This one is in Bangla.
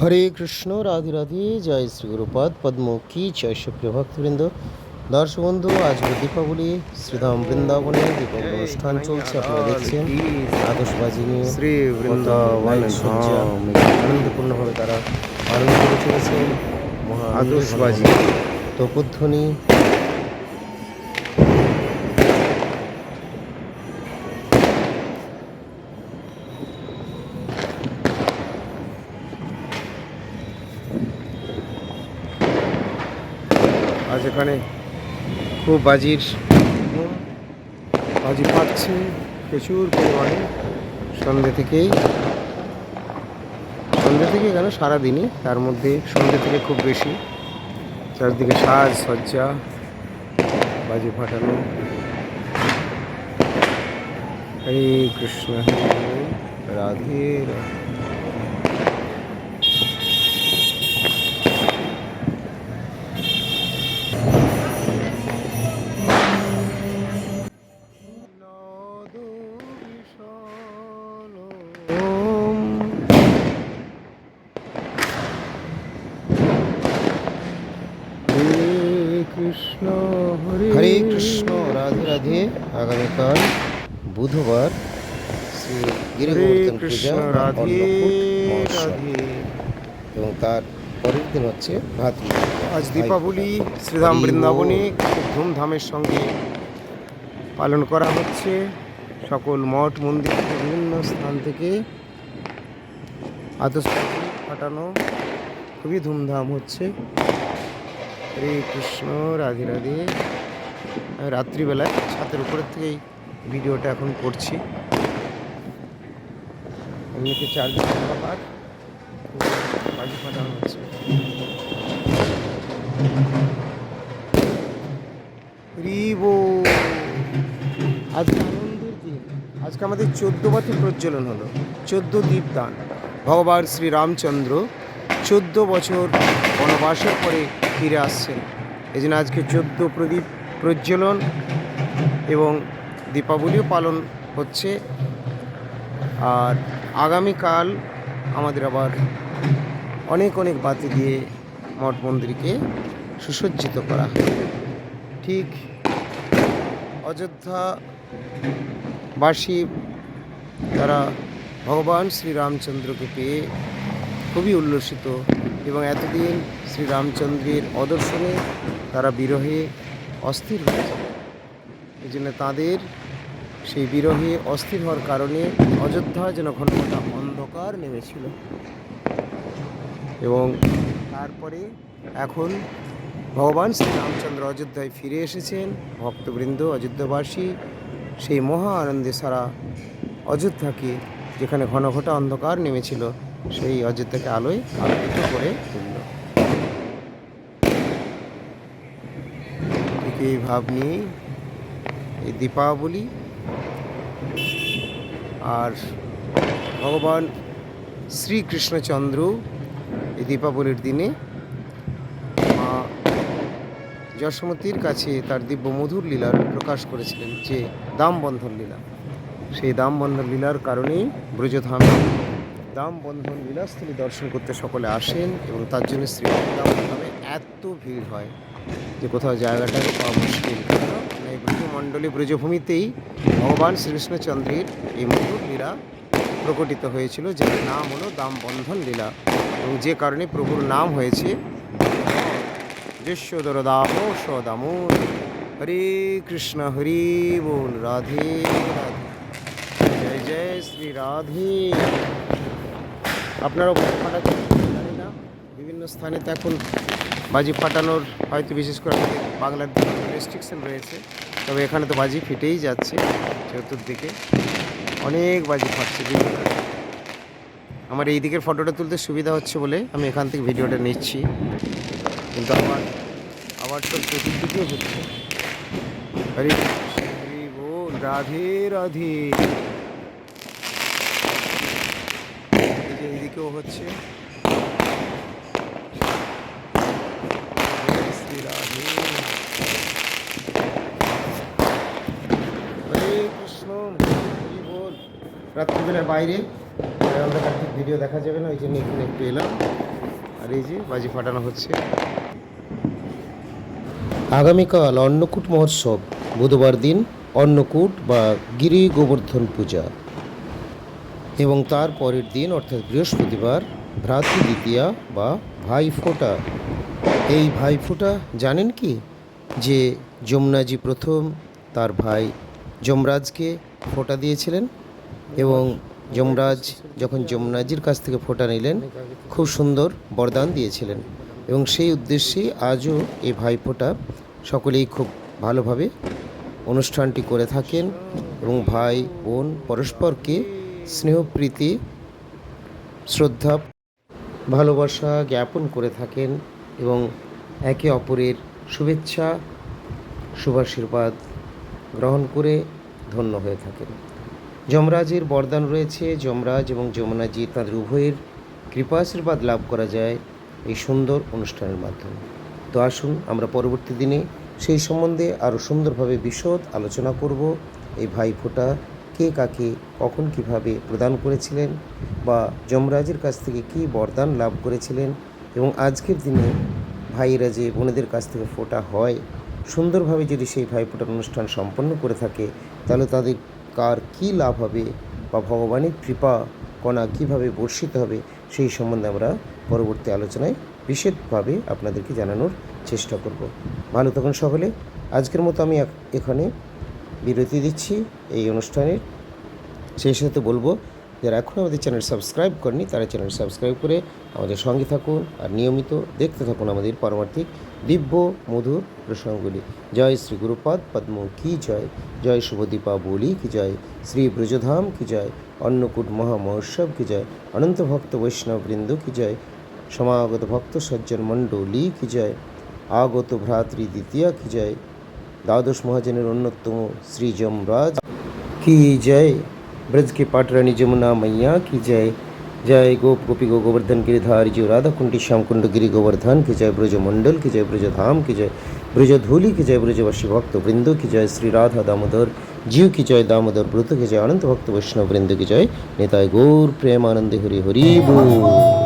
হরে কৃষ্ণ রাধে রাধে জয় শ্রী গুরুপাদ পদ্ম কি জয় সুপ্রিয় ভক্তবৃন্দ। দর্শক বন্ধু আজ দীপাবলি শ্রীধাম বৃন্দাবনে দীপাবলি অনুষ্ঠান চলছে আপনারা দেখছেন আদর্শবাজি নিয়ে শ্রী বৃন্দাবন আনন্দপূর্ণভাবে তারা আনন্দ করে চলেছেন। মহা আতশবাজি। তপধ্বনি আজ এখানে খুব বাজির বাজি পাচ্ছে প্রচুর পরিমাণে। সন্ধ্যে থেকেই। সন্ধ্যে থেকে কেন? সারাদিনই। তার মধ্যে সন্ধ্যে থেকে খুব বেশি। চারদিকে সাজ সজ্জা, বাজি ফাটানো। হরে কৃষ্ণ রাধে রাধে। কৃষ্ণ হরে কৃষ্ণ রাধে রাধে। আগামীকাল বুধবার শ্রী গিরিগোবর্ধন পূজা রাধে এবং তার পরের দিন হচ্ছে ভাতৃ আজ দীপাবলি শ্রীধাম হরি বৃন্দাবনে খুব ধুমধামের সঙ্গে পালন করা হচ্ছে। সকল মঠ, মন্দির বিভিন্ন স্থান থেকে আতসবাজি ফাটানো খুবই ধুমধাম হচ্ছে। হরে কৃষ্ণ, রাধে রাধে। রাত্রিবেলায় ছাতের উপরের থেকেই ভিডিওটা এখন করছি। এমনিতে চারদিকে পাট বাজি ফাটানো হচ্ছে। রিবো! আজকে আমাদের চোদ্দ বছর প্রজ্বলন হলো, চোদ্দ দীপদান। ভগবান শ্রী রামচন্দ্র চোদ্দ বছর বনবাসের পরে ফিরে আসছেন। এই জন্য আজকে চোদ্দ প্রদীপ প্রজ্বলন এবং দীপাবলিও পালন হচ্ছে। আর আগামীকাল আমাদের আবার অনেক অনেক বাতি দিয়ে মঠ মন্দিরকে সুসজ্জিত করা ঠিক অযোধ্যা বাসী তারা ভগবান শ্রীরামচন্দ্রকে পেয়ে খুবই উল্লসিত এবং এতদিন শ্রীরামচন্দ্রের অদর্শনে তারা বিরহে অস্থির হয়েছে এই জন্য তাদের সেই বিরহে অস্থির হওয়ার কারণে অযোধ্যা যেন ঘন ঘন অন্ধকার নেমেছিল এবং তারপরে এখন ভগবান শ্রীরামচন্দ্র অযোধ্যায় ফিরে এসেছেন, ভক্তবৃন্দ, অযোধ্যাবাসী সেই মহা আনন্দে সারা অযোধ্যাকে যেখানে ঘন ঘটা অন্ধকার নেমেছিল, সেই অযোধ্যাকে আলোয় আলোকিত করে তুলল। এই ভাব নিয়েই এই দীপাবলি আর ভগবান শ্রীকৃষ্ণচন্দ্র এই দীপাবলির দিনে যশোমতীর কাছে তার দিব্য মধুর লীলার প্রকাশ করেছিলেন যে দাম বন্ধন লীলা। সেই দাম বন্ধন লীলার কারণেই ব্রজধামে দাম বন্ধন লীলাস্থলী দর্শন করতে সকলে আসেন এবং তার জন্য শ্রী দাম এত ভিড় হয় যে কোথাও জায়গাটা পাওয়া মুশকিল। এই ব্রজমণ্ডলী ব্রজভূমিতেই ভগবান শ্রীকৃষ্ণচন্দ্রের এই মধুর লীলা প্রকটিত হয়েছিল, যার নাম হলো দাম বন্ধন লীলা। এবং যে কারণে প্রভুর নাম হয়েছে যশোদর দামোশ দামোদ হরে কৃষ্ণ হরি বল রাধে জয় জয় শ্রী রাধে আপনারাও বাজি ফাটাচ্ছেন জানি না। বিভিন্ন স্থানে তো এখন বাজি ফাটানোর হয়তো বিশেষ করে বাংলার দিকে রেস্ট্রিকশন রয়েছে। তবে এখানে তো বাজি ফেটেই যাচ্ছে চতুর্দিকে। অনেক বাজি ফাটছে আমার এই দিকের ফটোটা তুলতে সুবিধা হচ্ছে বলে আমি এখান থেকে ভিডিওটা নিচ্ছি। কিন্তু আমার আবার তো চতুর্দিকেও হচ্ছে। বল, রাধে রাধে। এই এইদিকেও হচ্ছে। রাত্রিবেলার বাইরে অন্ধকার ঠিক ভিডিও দেখা যাবে না, ওই জন্য এখানে একটু এলাম। আর এই যে বাজি ফাটানো হচ্ছে। আগামীকাল অন্নকূট মহোৎসব, বুধবার দিন অন্নকূট বা গিরি গোবর্ধন পূজা এবং তার পরের দিন, অর্থাৎ বৃহস্পতিবার, ভ্রাতৃ দ্বিতীয়া বা ভাইফোঁটা। এই ভাইফোঁটা জানেন কি? যে যমুনাজি প্রথম তার ভাই যমরাজকে ফোঁটা দিয়েছিলেন এবং যমরাজ যখন যমুনাজির কাছ থেকে ফোঁটা নিলেন, খুব সুন্দর বরদান দিয়েছিলেন এবং সেই উদ্দেশ্যে আজও এই ভাইফোঁটা সকলেই খুব ভালোভাবে অনুষ্ঠানটি করে থাকেন এবং ভাই, বোন পরস্পরকে স্নেহ প্রীতি শ্রদ্ধা, ভালোবাসা জ্ঞাপন করে থাকেন এবং একে অপরের শুভেচ্ছা, শুভাশীর্বাদ গ্রহণ করে ধন্য হয়ে থাকেন। যমরাজের বরদান রয়েছে। যমরাজ এবং যমুনাজি তাঁদের উভয়ের কৃপাশীর্বাদ লাভ করা যায় এই সুন্দর অনুষ্ঠানের মাধ্যমে। তো আসুন আমরা পরবর্তী দিনে সেই সম্বন্ধে আরও সুন্দরভাবে বিশদ আলোচনা করব। এই ভাইফোঁটা কে কাকে, কখন কীভাবে প্রদান করেছিলেন বা যমরাজের কাছ থেকে কী বরদান লাভ করেছিলেন এবং আজকের দিনে ভাইয়েরা যে বোনেদের কাছ থেকে ফোটা হয়, সুন্দরভাবে যদি সেই ভাইফোঁটার অনুষ্ঠান সম্পন্ন করে থাকে, তাহলে তাদের কার কী লাভ হবে বা ভগবানের কৃপা কণা কীভাবে বর্ষিত হবে সেই সম্বন্ধে আমরা পরবর্তী আলোচনায় বিশেষভাবে আপনাদেরকে জানানোর চেষ্টা করব। ভালো থাকুন সকলে। আজকের মতো আমি এখানে বিরতি দিচ্ছি। এই অনুষ্ঠানের সেই সাথে বলব। যারা এখনও আমাদের চ্যানেল সাবস্ক্রাইব করেনি তারা চ্যানেল সাবস্ক্রাইব করে আমাদের সঙ্গে থাকুন আর নিয়মিত দেখতে থাকুন আমাদের পারমার্থিক দিব্য, মধুর প্রসঙ্গগুলি। জয় শ্রী গুরুপদ পদ্ম, কি জয়? জয় শুভদীপাবলী কি জয়? শ্রী ব্রজধাম, কি জয়? অন্নকূট মহামহোৎসব, কি জয়? অনন্ত ভক্ত বৈষ্ণববৃন্দ কি জয়? সমাগত ভক্ত সজ্জন মণ্ডলী, কি জয়? আগত ভ্রাতৃ দ্বিতীয়া, কি জয়? দ্বাদশ মহাজনের অন্যতম শ্রী যমরাজ কি জয়? ब्रज की पाटरानी जमुना मैया की जय जय गोप गोपी गो गोवर्धन गिरिधारी जी राधा कुंडी श्याम कुंड गिरी गोवर्धन की जय ब्रज मंडल की जय ब्रज धाम की जय ब्रज धूली की जय ब्रजवर्षी भक्त वृंदो की जय श्री राधा दामोदर जीव की जय दामोदर ब्रत की जय अनंत भक्त वैष्णव वृंद की जय निताय गौर प्रेमानंद हरि हरि बोल